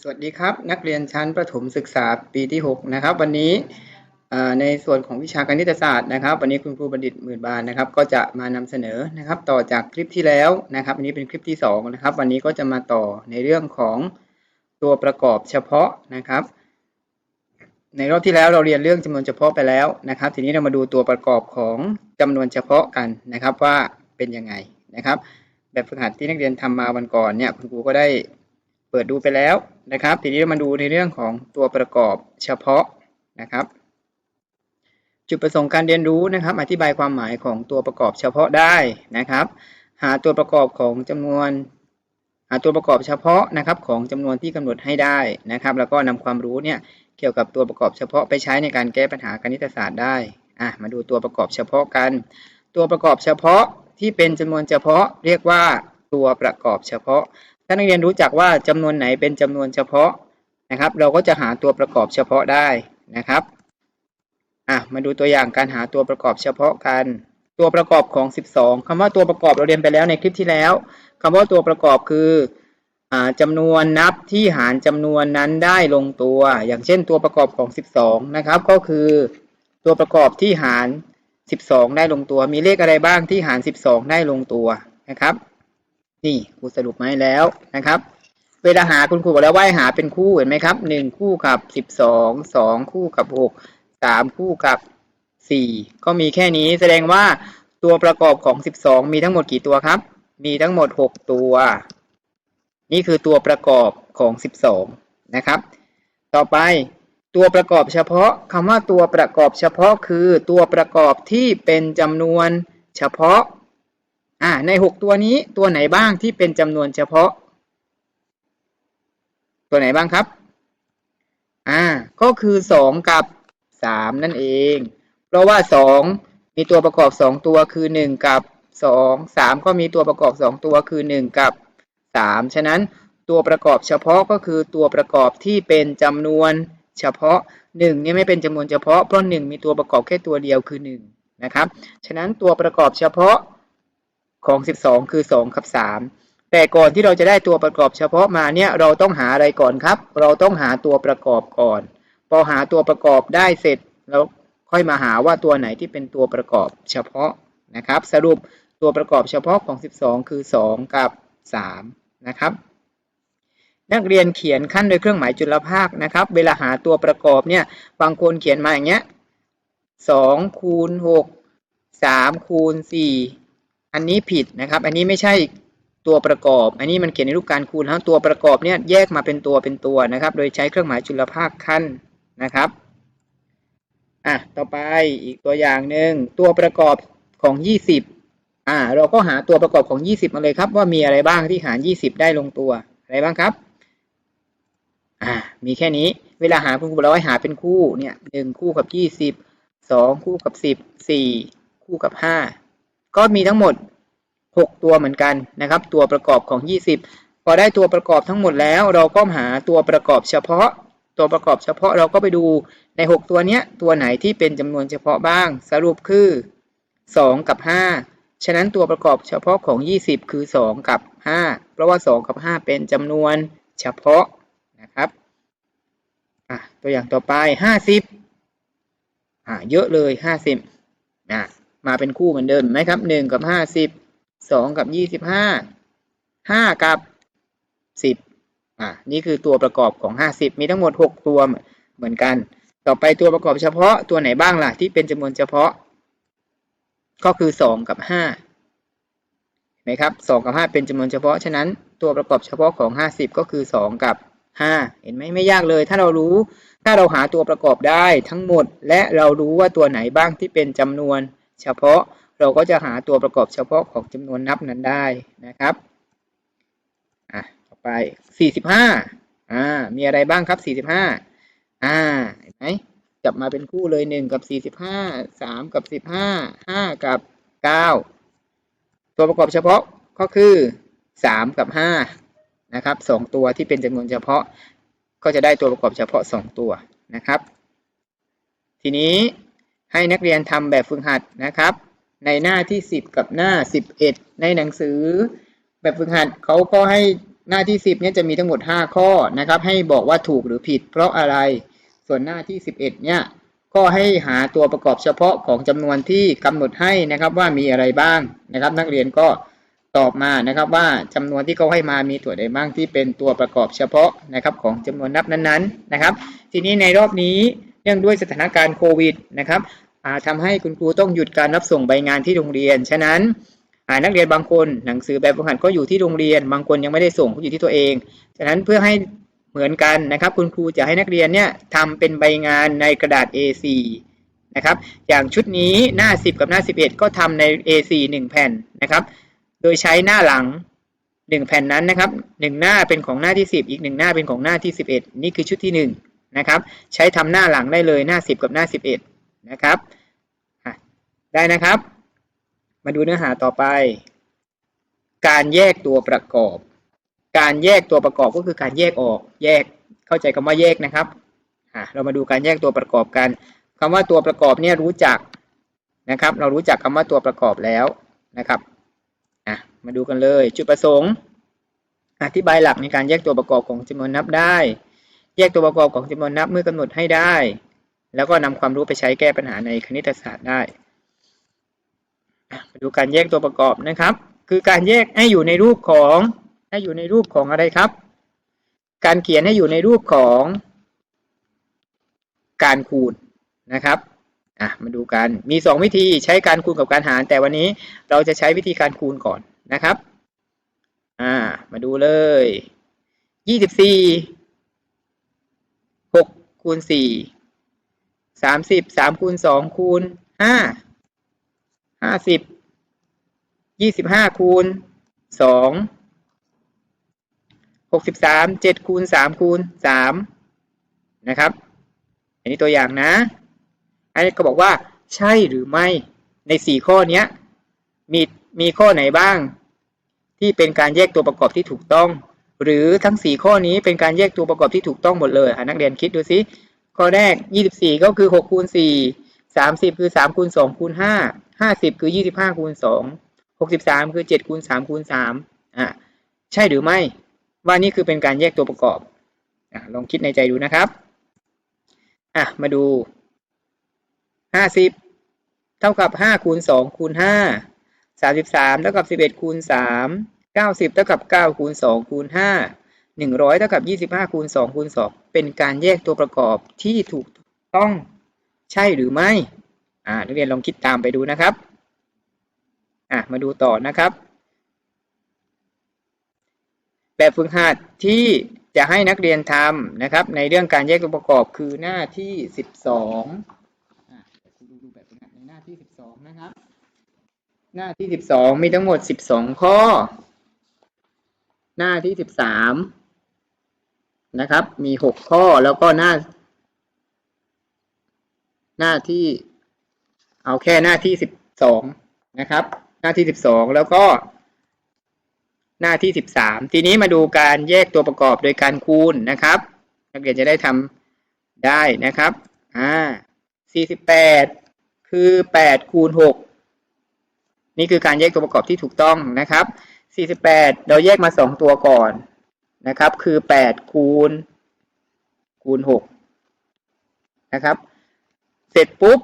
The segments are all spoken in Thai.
สวัสดีครับ นักเรียนชั้นประถมศึกษาปีที่ 6 นะครับ วันนี้ในส่วนของวิชาคณิตศาสตร์นะครับ วันนี้คุณครูบัณฑิตหมื่นบานนะครับ ก็จะมานำเสนอนะครับ ต่อจากคลิปที่แล้วนะครับอันนี้เป็นคลิปที่2นะครับ วันนี้ก็จะมาต่อในเรื่องของตัวประกอบเฉพาะนะครับ ในรอบที่แล้วเราเรียนเรื่องจำนวนเฉพาะไปแล้วนะครับ ทีนี้เรามาดูตัวประกอบของจำนวนเฉพาะกันนะครับว่าเป็นยังไงนะครับ แบบฝึกหัดที่นักเรียนทำมาวันก่อนเนี่ยคุณครูก็ได้ เปิดดูไปแล้วนะครับ ทีนี้เรามาดูในเรื่องของตัวประกอบเฉพาะนะครับ จุดประสงค์การเรียนรู้นะครับ อธิบายความหมายของตัวประกอบเฉพาะได้นะครับ หาตัวประกอบของจำนวน หาตัวประกอบเฉพาะนะครับของจำนวนที่กำหนดให้ได้นะครับ แล้วก็นำความรู้เนี่ยเกี่ยวกับตัวประกอบเฉพาะไปใช้ในการแก้ปัญหาคณิตศาสตร์ได้อะมาดูตัวประกอบเฉพาะกัน ตัวประกอบเฉพาะที่เป็นจำนวนเฉพาะเรียกว่าตัวประกอบเฉพาะ ถ้านักเรียนรู้จักว่าจำนวนไหนเป็นจำนวนเฉพาะนะครับ เราก็จะหาตัวประกอบเฉพาะได้นะครับอะมาดูตัวอย่างการหาตัวประกอบเฉพาะกัน ตัวประกอบของ 12คำว่าตัวประกอบเราเรียนไปแล้วในคลิปที่แล้วคำว่าตัวประกอบคืออ่าจำนวนนับที่หารจำนวนนั้นได้ลงตัว อย่างเช่นตัวประกอบของ 12 นะครับ ก็คือตัวประกอบที่หาร 12 ได้ลงตัว มีเลขอะไรบ้างที่หาร 12 ได้ลงตัวนะครับ นี่ครูสรุปมาให้แล้วนะครับ เวลาหาคุณครูบอกแล้วว่าให้หาเป็นคู่เห็นไหมครับหนึ่งคู่กับสิบสองสองคู่กับหกสามคู่กับสี่ก็มีแค่นี้แสดงว่าตัวประกอบของสิบสองมีทั้งหมดกี่ตัวครับ มีทั้งหมดหกตัว นี่คือตัวประกอบของสิบสองนะครับ ต่อไปตัวประกอบเฉพาะคำว่าตัวประกอบเฉพาะคือตัวประกอบที่เป็นจำนวนเฉพาะ อ่าในหกตัวนี้ตัวไหนบ้างที่เป็นจำนวนเฉพาะ ตัวไหนบ้างครับอ่าก็คือสองกับสามนั่นเอง เพราะว่าสองมีตัวประกอบสองตัวคือหนึ่งกับสองสามก็มีตัวประกอบสองตัวคือหนึ่งกับสามฉะนั้นตัวประกอบเฉพาะก็คือตัวประกอบที่เป็นจำนวนเฉพาะหนึ่งนี่ไม่เป็นจำนวนเฉพาะเพราะหนึ่งมีตัวประกอบแค่ตัวเดียวคือหนึ่งนะครับ ฉะนั้นตัวประกอบเฉพาะ ของ 12 คือ 2 กับ 3 แต่ก่อนที่เราจะได้ตัวประกอบเฉพาะมาเนี่ยเราต้องหาอะไรก่อนครับ เราต้องหาตัวประกอบก่อน พอหาตัวประกอบได้เสร็จแล้วค่อยมาหาว่าตัวไหนที่เป็นตัวประกอบเฉพาะนะครับ สรุปตัวประกอบเฉพาะของ 12 คือ 2 กับ 3 นะครับนักเรียนเขียนขั้นโดยเครื่องหมายจุลภาคนะครับ เวลาหาตัวประกอบเนี่ย บางคนเขียนมาอย่างเงี้ย2คูณ6 3คูณ4 อันนี้ผิดนะครับ อันนี้ไม่ใช่ตัวประกอบ อันนี้มันเขียนในรูปการคูณแล้วตัวประกอบเนี่ยแยกมาเป็นตัวเป็นตัวนะครับ โดยใช้เครื่องหมายจุลภาคขั้นนะครับอะต่อไปอีกตัวอย่างหนึ่งตัวประกอบของ 20อ่าเราก็หาตัวประกอบของ 20 มาเลยครับ ว่ามีอะไรบ้างที่หาร 20 ได้ลงตัวอะไรบ้างครับอ่ามีแค่นี้เวลาหาคุณครูเราให้หาเป็นคู่เนี่ยหนึ่งคู่กับ 20 2 คู่กับ 10 4 คู่กับ 5 ก็มีทั้งหมด 6 ตัวเหมือนกันนะครับ ตัวประกอบของ 20 พอได้ตัวประกอบทั้งหมดแล้ว เราก็หาตัวประกอบเฉพาะ ตัวประกอบเฉพาะเราก็ไปดูใน 6 ตัวเนี้ยตัวไหนที่เป็นจำนวนเฉพาะบ้าง สรุปคือ 2 กับ 5 ฉะนั้นตัวประกอบเฉพาะของ 20 คือ 2 กับ 5 เพราะว่า 2 กับ 5 เป็นจำนวนเฉพาะนะครับตัวอย่างต่อไป 50อ่าเยอะเลย 50อะ มาเป็นคู่เหมือนเดิมไหมครับหนึ่งกับห้าสิบสองกับยี่สิบห้าห้ากับสิบอ่านี่คือตัวประกอบของห้าสิบมีทั้งหมดหกตัวเหมือนกัน ต่อไปตัวประกอบเฉพาะตัวไหนบ้างล่ะ ที่เป็นจำนวนเฉพาะ ก็คือสองกับห้าเห็นไหมครับสองกับห้าเป็นจำนวนเฉพาะ ฉะนั้นตัวประกอบเฉพาะของห้าสิบก็คือสองกับห้าเห็นไหมไม่ยากเลย ถ้าเรารู้ถ้าเราหาตัวประกอบได้ทั้งหมด และเรารู้ว่าตัวไหนบ้างที่เป็นจำนวน เฉพาะเราก็จะหาตัวประกอบเฉพาะของจำนวนนับนั้นได้นะครับอะต่อไป 45อ่ามีอะไรบ้างครับ 45อ่าเห็นไหมจับมาเป็นคู่เลย 1 กับ 45 3 กับ 15 5 กับ 9 ตัวประกอบเฉพาะก็คือ 3 กับ 5 นะครับ 2 ตัวที่เป็นจำนวนเฉพาะ ก็จะได้ตัวประกอบเฉพาะ 2 ตัวนะครับ ทีนี้ ให้นักเรียนทำแบบฝึกหัดนะครับ ในหน้าที่ 10 กับหน้า 11 ในหนังสือ แบบฝึกหัดเขาก็ให้หน้าที่สิบเนี่ยจะมีทั้งหมดห้าข้อนะครับ ให้บอกว่าถูกหรือผิด เพราะอะไรส่วนหน้าที่สิบเอ็ดเนี่ยก็ให้หาตัวประกอบเฉพาะของจำนวนที่กำหนดให้นะครับว่ามีอะไรบ้างนะครับ นักเรียนก็ตอบมานะครับว่าจำนวนที่เขาให้มามีตัวใดบ้างที่เป็นตัวประกอบเฉพาะนะครับของจำนวนนับนั้นๆนะครับ ทีนี้ในรอบนี้ เนื่องด้วยสถานการณ์โควิดนะครับอ่าทำให้คุณครูต้องหยุดการรับส่งใบงานที่โรงเรียน ฉะนั้นนักเรียนบางคนหนังสือแบบฝึกหัดก็อยู่ที่โรงเรียน บางคนยังไม่ได้ส่งก็อยู่ที่ตัวเอง ฉะนั้นเพื่อให้เหมือนกันนะครับ คุณครูจะให้นักเรียนเนี่ยทำเป็นใบงานในกระดาษ A4 นะครับ อย่างชุดนี้หน้า 10 กับหน้า 11 ก็ทำใน A4 1 แผ่นนะครับ โดยใช้หน้าหลัง 1 แผ่นนั้นนะครับหนึ่งหน้าเป็นของหน้าที่ 10 อีกหนึ่งหน้าเป็นของหน้าที่ 11 นี่คือชุดที่ 1 นะครับ ใช้ทำหน้าหลังได้เลยหน้า 10 กับหน้า 11 นะครับได้นะครับ มาดูเนื้อหาต่อไป การแยกตัวประกอบ การแยกตัวประกอบก็คือการแยกออกแยกเข้าใจคำว่าแยกนะครับอะเรามาดูการแยกตัวประกอบกันคำว่าตัวประกอบเนี่ยรู้จักนะครับ เรารู้จักคำว่าตัวประกอบแล้วนะครับมาดูกันเลย จุดประสงค์ อธิบายหลักในการแยกตัวประกอบของจำนวนนับได้ แยกตัวประกอบของจำนวนนับเมื่อกำหนดให้ได้ แล้วก็นำความรู้ไปใช้แก้ปัญหาในคณิตศาสตร์ได้มาดูการแยกตัวประกอบนะครับ คือการแยกให้อยู่ในรูปของให้อยู่ในรูปของอะไรครับ การเขียนให้อยู่ในรูปของ การคูณนะครับอะมาดูกันมีสองวิธีใช้การคูณกับการหาร แต่วันนี้เราจะใช้วิธีการคูณก่อนนะครับอ่ามาดูเลยยี่สิบสี่ หกคูณสี่สามสิบสามคูณสองคูณห้าห้าสิบยี่สิบห้าคูณสองหกสิบสามเจ็ดคูณสามคูณสามนะครับ อันนี้ตัวอย่างนะอันนี้ก็บอกว่า ใช่หรือไม่ในสี่ข้อนี้มีมีข้อไหนบ้าง ที่เป็นการแยกตัวประกอบที่ถูกต้อง หรือทั้งสี่ข้อนี้เป็นการแยกตัวประกอบที่ถูกต้องหมดเลยนักเรียนคิดดูสิข้อแรกยี่สิบสี่ก็คือหกคูณสี่สามสิบคือสามคูณสองคูณห้าห้าสิบคือยี่สิบห้าคูณสองหกสิบสามคือเจ็ดคูณสามคูณสามอะใช่หรือไม่ ว่านี่คือเป็นการแยกตัวประกอบอะลองคิดในใจดูนะครับอะมาดูห้าสิบเท่ากับห้าคูณสองคูณห้าสามสิบสามเท่ากับสิบเอ็ดคูณสามเก้าสิบเท่ากับเก้าคูณสองคูณห้าหนึ่งร้อยเท่ากับยี่สิบห้าคูณสองคูณสองเป็นการแยกตัวประกอบที่ถูกต้องใช่หรือไม่ อ่า นักเรียนลองคิดตามไปดูนะครับ อะ มาดูต่อนะครับ แบบฝึกหัดที่จะให้นักเรียนทำนะครับ ในเรื่องการแยกตัวประกอบคือหน้าที่สิบสองดูดูแบบฝึกหัดในหน้าที่สิบสองนะครับ หน้าที่สิบสองมีทั้งหมดสิบสองข้อ หน้าที่สิบสามนะครับ มีหกข้อแล้วก็หน้า หน้าที่ เอาแค่หน้าที่สิบสองนะครับ หน้าที่สิบสองแล้วก็ หน้าที่สิบสามทีนี้มาดูการแยกตัวประกอบโดยการคูณนะครับ นักเรียนจะได้ทำได้นะครับอ่าสี่สิบแปดคือแปดคูณหกนี่คือการแยกตัวประกอบที่ถูกต้องนะครับ สี่สิบแปดเราแยกมาสองตัวก่อนนะครับ คือแปดคูณ คูณหกนะครับ เสร็จปุ๊บ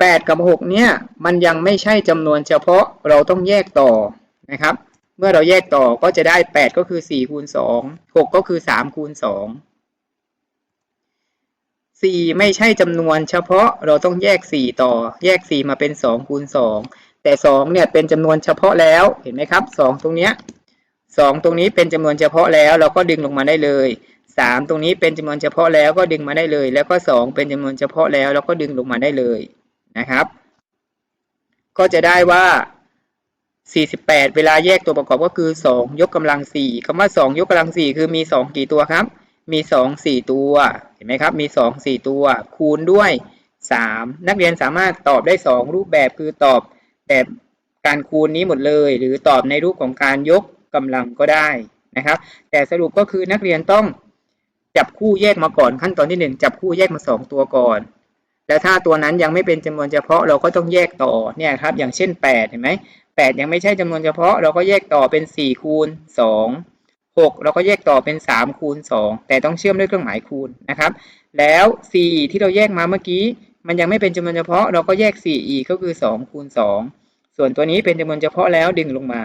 แปดกับหกเนี่ย มันยังไม่ใช่จำนวนเฉพาะเราต้องแยกต่อนะครับ เมื่อเราแยกต่อก็จะได้แปดก็คือสี่คูณสองหกก็คือสามคูณสองสี่ไม่ใช่จำนวนเฉพาะเราต้องแยกสี่ต่อ แยกสี่มาเป็นสองคูณสอง แต่สองเนี่ยเป็นจำนวนเฉพาะแล้วเห็นไหมครับสองตรงเนี้ยสองตรงนี้เป็นจำนวนเฉพาะแล้วเราก็ดึงลงมาได้เลยสามตรงนี้เป็นจำนวนเฉพาะแล้วก็ดึงมาได้เลย แล้วก็สองเป็นจำนวนเฉพาะแล้วเราก็ดึงลงมาได้เลยนะครับ ก็จะได้ว่า 48 เวลาแยกตัวประกอบก็คือ 2 ยกกำลัง 4คำว่า 2 ยกกำลัง 4 คือมี 2 กี่ตัวครับ มี 2 4 ตัว เห็นไหมครับ มี 2 4 ตัว คูณด้วย 3 นักเรียนสามารถตอบได้ 2 รูปแบบคือตอบ แบบการคูณนี้หมดเลย หรือตอบในรูปของการยกกำลังก็ได้นะครับ แต่สรุปก็คือนักเรียนต้องจับคู่แยกมาก่อนขั้นตอนที่ 1 จับคู่แยกมา 2 ตัวก่อน แล้วถ้าตัวนั้นยังไม่เป็นจำนวนเฉพาะเราก็ต้องแยกต่อเนี่ยครับอย่างเช่น 8 เห็นไหมแปดยังไม่ใช่จำนวนเฉพาะ เราก็แยกต่อเป็นสี่คูณสองหกเราก็แยกต่อเป็นสามคูณสองแต่ต้องเชื่อมด้วยเครื่องหมายคูณนะครับ แล้วสี่ที่เราแยกมาเมื่อกี้ มันยังไม่เป็นจำนวนเฉพาะ เราก็แยกสี่อีกก็คือสองคูณสองส่วนตัวนี้เป็นจำนวนเฉพาะแล้วดึงลงมา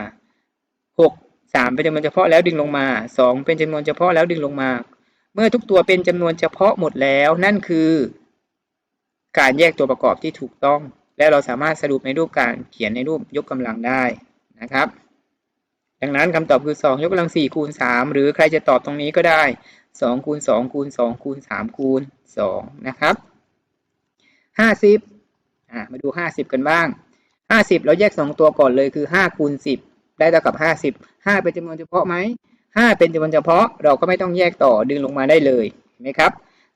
หกสามเป็นจำนวนเฉพาะแล้วดึงลงมาสองเป็นจำนวนเฉพาะแล้วดึงลงมา เมื่อทุกตัวเป็นจำนวนเฉพาะหมดแล้วนั่นคือ การแยกตัวประกอบที่ถูกต้อง และเราสามารถสรุปในรูปการเขียนในรูปยกกำลังได้นะครับดังนั้นคำตอบคือ 2 ยกกำลัง 4 คูณ 3 หรือใครจะตอบตรงนี้ก็ได้ 2 คูณ 2 คูณ 2 คูณ 3 คูณ 2 นะครับ 50อะมาดู50กันบ้าง50เราแยก2ตัวก่อนเลยคือ5คูณ10ได้เท่ากับ50 5เป็นจำนวนเฉพาะไหม5เป็นจำนวนเฉพาะเราก็ไม่ต้องแยกต่อดึงลงมาได้เลยเห็นไหมครับ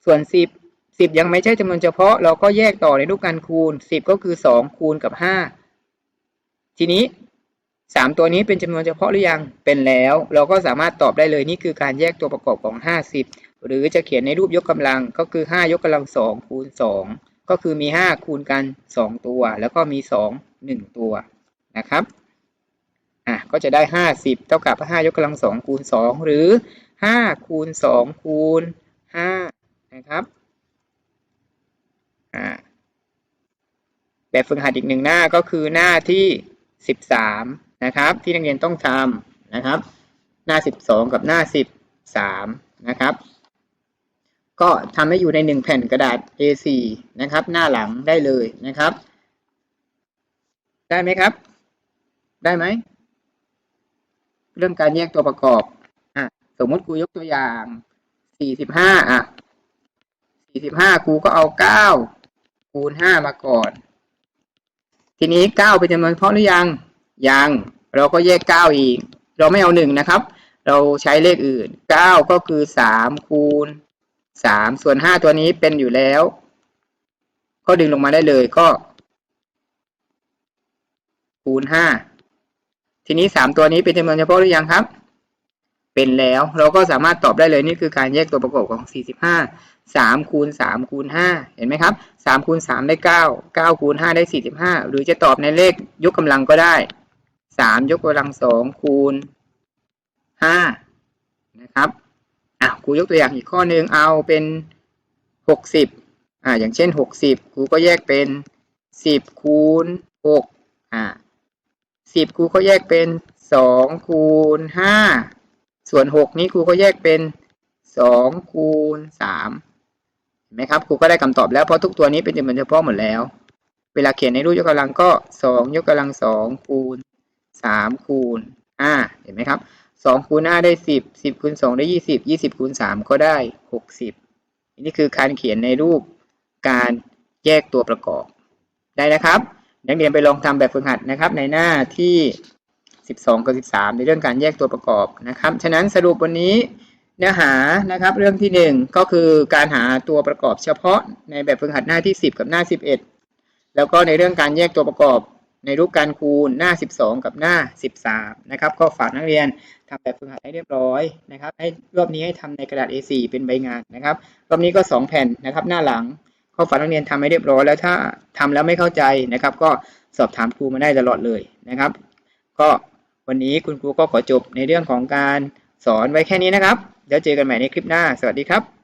ส่วน10 10ยังไม่ใช่จำนวนเฉพาะ เราก็แยกต่อในรูปการคูณ10ก็คือ2คูณกับ5ทีนี้3ตัวนี้เป็นจำนวนเฉพาะหรือยังเป็นแล้ว เราก็สามารถตอบได้เลยนี่คือการแยกตัวประกอบของ50หรือจะเขียนในรูปยกกำลังก็คือ5ยกกำลัง2คูณ2 ก็คือมี 5 คูณกัน 2 ตัว แล้วก็มี 2 1 ตัวนะครับอะก็จะได้ 50 เท่ากับ 5 ยกกำลัง 2 คูณ 2 หรือ 5 คูณ 2 คูณ 5 นะครับอ่าแบบฝึกหัดอีกหนึ่งหน้าก็คือหน้าที่ 13 นะครับ ที่นักเรียนต้องทำนะครับ หน้า 12 กับหน้า 13 นะครับ ก็ทำให้อยู่ใน 1 แผ่นกระดาษ A4 นะครับ หน้าหลังได้เลยนะครับ ได้ไหมครับ ได้ไหม เรื่องการแยกตัวประกอบอะสมมติครูยกตัวอย่าง 45 อะ 45ครูก็เอา 9 คูณ 5 มาก่อน ทีนี้ 9 เป็นจำนวนเฉพาะหรือยัง ยัง เราก็แยก 9 อีก เราไม่เอา 1 นะครับ เราใช้เลขอื่น 9 ก็คือ 3 คูณ 3ส่วน5ตัวนี้เป็นอยู่แล้ว ก็ดึงลงมาได้เลยก็ คูณ5ทีนี้3ตัวนี้เป็นจำนวนเฉพาะหรือยังครับ เป็นแล้วเราก็สามารถตอบได้เลยนี่คือการแยกตัวประกอบของ45 3คูณ3คูณ5เห็นไหมครับ3คูณ3ได้9 9คูณ5ได้45หรือจะตอบในเลขยกกำลังก็ได้3ยกกำลัง2คูณ5นะครับ อะครูยกตัวอย่างอีกข้อหนึ่งเอาเป็น60อ่าอย่างเช่น60ครูก็แยกเป็น10คูณ6อ่า10ครูก็แยกเป็น2คูณ5ส่วน6นี้ครูก็แยกเป็น2คูณ3เห็นไหมครับครูก็ได้คำตอบแล้วเพราะทุกตัวนี้เป็นจำนวนเฉพาะหมดแล้ว เวลาเขียนในรูปยกกำลังก็สองยกกำลังสองคูณสามคูณห้าเห็นไหมครับ สองคูณห้าได้สิบสิบคูณสองได้ยี่สิบยี่สิบคูณสามก็ได้หกสิบนี่คือการเขียนในรูปการแยกตัวประกอบได้นะครับนักเรียนไปลองทำแบบฝึกหัดนะครับ ในหน้าที่สิบสองกับสิบสามในเรื่องการแยกตัวประกอบนะครับ ฉะนั้นสรุปวันนี้เนื้อหานะครับเรื่องที่หนึ่งก็คือการหาตัวประกอบเฉพาะในแบบฝึกหัดหน้าที่ 10 กับหน้า 11 แล้วก็ในเรื่องการแยกตัวประกอบ ในรูปการคูณหน้า 12 กับหน้า 13 นะครับ ก็ฝากนักเรียนทำแบบฝึกหัดให้เรียบร้อยนะครับ ให้รอบนี้ให้ทำในกระดาษ A4 เป็นใบงานนะครับ รอบนี้ก็ 2 แผ่นนะครับ หน้าหลังก็ฝากนักเรียนทำให้เรียบร้อยแล้วถ้าทำแล้วไม่เข้าใจนะครับ ก็สอบถามครูมาได้ตลอดเลยนะครับ ก็วันนี้คุณครูก็ขอจบในเรื่องของการสอนไว้แค่นี้นะครับ แล้วเจอกันใหม่ในคลิปหน้า สวัสดีครับ